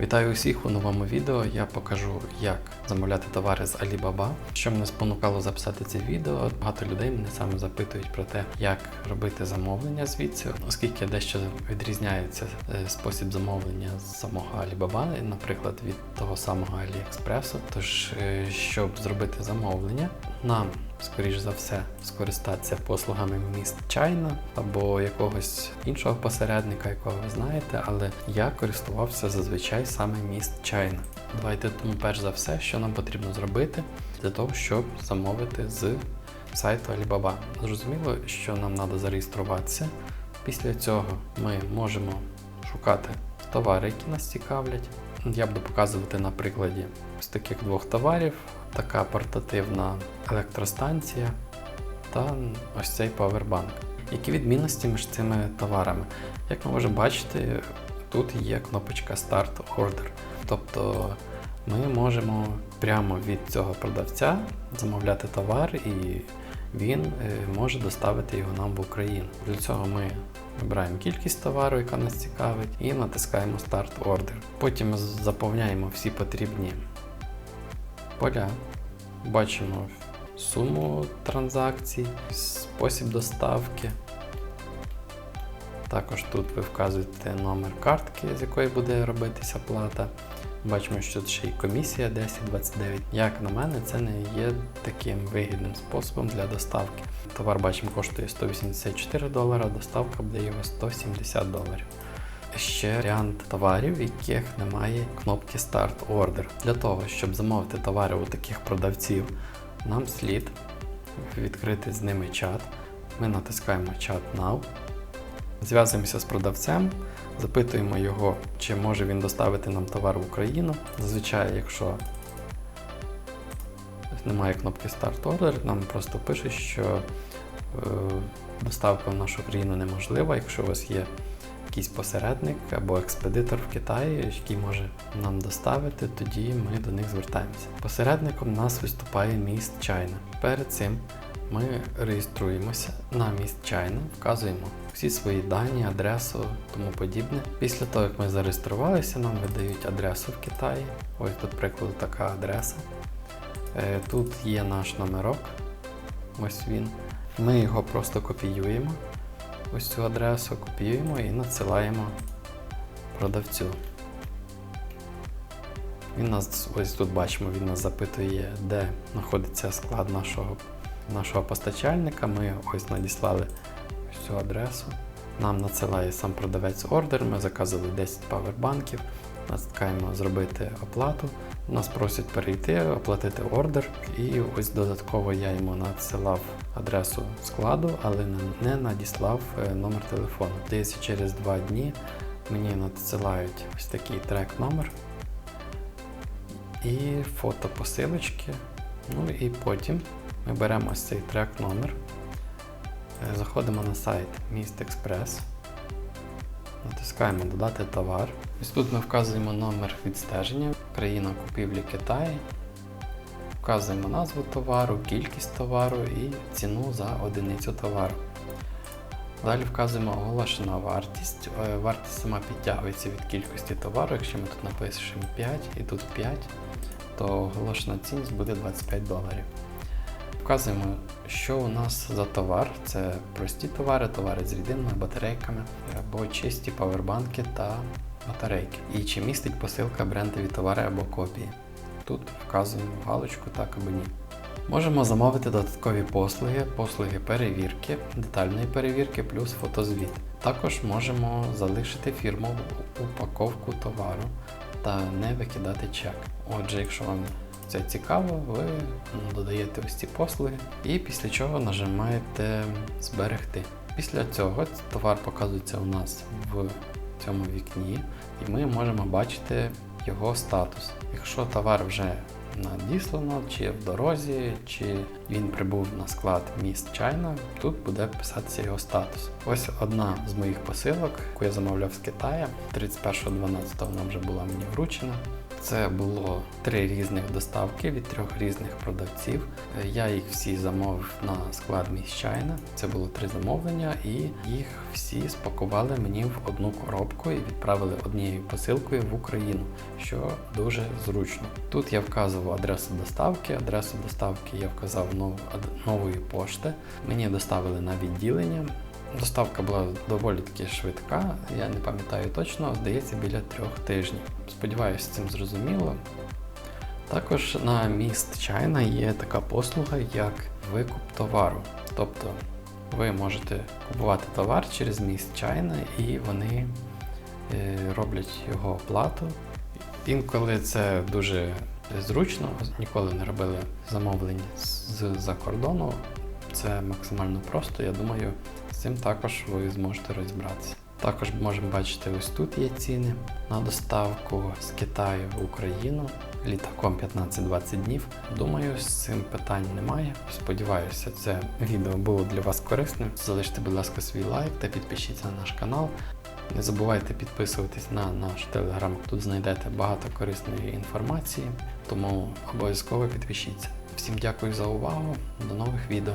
Вітаю усіх у новому відео. Я покажу, як замовляти товари з Alibaba. Що мене спонукало записати це відео. Багато людей мене саме запитують про те, як робити замовлення звідси, оскільки дещо відрізняється е, спосіб замовлення з самого Alibaba, наприклад, від того самого AliExpress. Тож, е, щоб зробити замовлення, нам скоріш за все, скористатися послугами міст Чайна або якогось іншого посередника, якого ви знаєте, але я користувався зазвичай саме міст Чайна. Давайте тому перш за все, що нам потрібно зробити для того, щоб замовити з сайту Alibaba. Зрозуміло, що нам треба зареєструватися. Після цього ми можемо шукати товари, які нас цікавлять. Я буду показувати на прикладі з таких двох товарів: така портативна електростанція та ось цей павербанк. Які відмінності між цими товарами? Як ми можемо бачити, тут є кнопочка Start Order. Тобто ми можемо прямо від цього продавця замовляти товар і він е, може доставити його нам в Україну. Для цього ми вибираємо кількість товару, яка нас цікавить, і натискаємо Start Order. Потім заповняємо всі потрібні поля, бачимо суму транзакцій, спосіб доставки. Також тут ви вказуєте номер картки, з якої буде робитися плата. Бачимо, що ще й комісія 1029. Як на мене, це не є таким вигідним способом для доставки. Товар бачимо коштує 184 долара, доставка буде його 170 доларів. Ще варіант товарів, в яких немає кнопки Start Order. Для того, щоб замовити товари у таких продавців, нам слід відкрити з ними чат. Ми натискаємо Chat Now. Зв'язуємося з продавцем, запитуємо його, чи може він доставити нам товар в Україну. Зазвичай, якщо немає кнопки Start Order, нам просто пишуть, що е, доставка в нашу країну неможлива, якщо у вас є якийсь посередник або експедитор в Китаї, який може нам доставити, тоді ми до них звертаємося. Посередником нас виступає міст Чайна. Перед цим ми реєструємося на міст Чайна, вказуємо всі свої дані, адресу, тому подібне. Після того, як ми зареєструвалися, нам видають адресу в Китаї. Ось, до прикладу, така адреса. Е, Тут є наш номерок. Ось він. Ми його просто копіюємо. Ось цю адресу копіюємо і надсилаємо продавцю. Він нас, ось тут бачимо, він нас запитує, де знаходиться склад нашого, нашого постачальника. Ми ось надіслали ось цю адресу. Нам надсилає сам продавець ордер, ми заказали 10 павербанків, натискаємо зробити оплату. Нас просять перейти, оплатити ордер. І ось додатково я йому надсилав адресу складу, але не- надіслав е, номер телефону. Десь через 2 дні мені надсилають ось такий трек-номер і фото посилочки. Ну і потім ми беремо ось цей трек-номер, е, заходимо на сайт Міст Експрес, натискаємо Додати товар. Ось тут ми вказуємо номер відстеження, країна купівлі Китай, вказуємо назву товару, кількість товару і ціну за одиницю товару. Далі вказуємо оголошена вартість. Е, Вартість сама підтягується від кількості товару. Якщо ми тут напишемо 5 і тут 5, то оголошена цінність буде 25 доларів. Вказуємо, що у нас за товар. Це прості товари, товари з рідинними батарейками або чисті павербанки та батарейки. І чи містить посилка брендові товари або копії. Тут вказуємо галочку так або ні. Можемо замовити додаткові послуги, послуги перевірки, детальної перевірки плюс фотозвіт. Також можемо залишити фірмову упаковку товару та не викидати чек. Отже, якщо вам це цікаво, ви додаєте ось ці послуги і після чого нажимаєте зберегти. Після цього товар показується у нас в цьому вікні, і ми можемо бачити його статус. Якщо товар вже надіслано, чи в дорозі, чи він прибув на склад міст Чайна, тут буде писатися його статус. Ось одна з моїх посилок, яку я замовляв з Китаю. 31.12 вона вже була мені вручена. Це було три різних доставки від трьох різних продавців. Я їх всі замовив на склад міщайна. Це було три замовлення, і їх всі спакували мені в одну коробку і відправили однією посилкою в Україну, що дуже зручно. Тут я вказував адресу доставки. Адресу доставки я вказав нової пошти. Мені доставили на відділення. Доставка була доволі таки швидка, я не пам'ятаю точно, здається, біля трьох тижнів. Сподіваюся, з цим зрозуміло. Також на міст Чайна є така послуга, як викуп товару. Тобто ви можете купувати товар через міст Чайна і вони е, роблять його оплату. Інколи це дуже зручно, ніколи не робили замовлень з-за кордону. Це максимально просто, я думаю, цим також ви зможете розібратися. Також можемо бачити, ось тут є ціни на доставку з Китаю в Україну літаком 15-20 днів. Думаю, з цим питань немає. Сподіваюся, це відео було для вас корисним. Залиште, будь ласка, свій лайк та підпишіться на наш канал. Не забувайте підписуватись на наш телеграм. Тут знайдете багато корисної інформації, тому обов'язково підпишіться. Всім дякую за увагу. До нових відео.